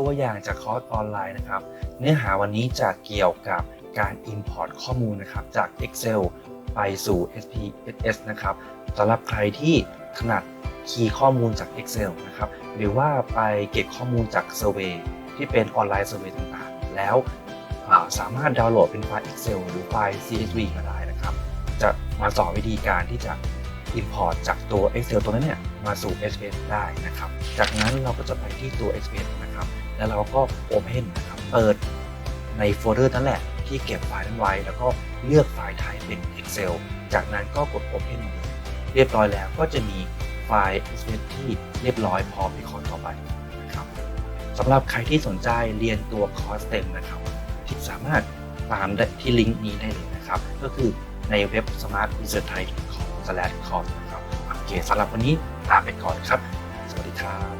ตัวอย่างจากคอร์สออนไลน์นะครับ เนื้อหาวันนี้จะเกี่ยวกับการ Import ข้อมูลนะครับจาก Excel ไปสู่ SPSS นะครับสำหรับใครที่ถนัดคีย์ข้อมูลจาก Excel นะครับหรือว่าไปเก็บข้อมูลจาก Survey ที่เป็นออนไลน์ Survey ต่างๆ แล้วาสามารถดาวน์โหลดเป็นไฟล์ Excel หรือไฟล์ CSV ก็ได้นะครับ จะมาสอนวิธีการที่จะ Import จากตัว Excel ตัวนั้นเนี่ยมาสู่ SPS ได้นะครับ จากนั้นเราก็จะไปที่ตัว SPS นะครับ แล้วเราก็ Open นะครับ เปิดในโฟลเดอร์นั่นแหละที่เก็บไฟล์นั้นไว้ แล้วก็เลือกไฟล์ไทป์เป็น Excel จากนั้นก็กด Open เลยเรียบร้อยแล้วก็จะมีไฟล์ SPS ที่เรียบร้อยพร้อมที่คอร์สต่อไปนะครับสำหรับใครที่สนใจเรียนตัวคอร์สเต็มนะครับที่สามารถตามได้ที่ลิงก์นี้ได้เลยนะครับ ก็คือในเว็บ smart s l a s h c o m นะครับโอเคสำหรับวันนี้ลาไปก่อนครับ สวัสดีครับ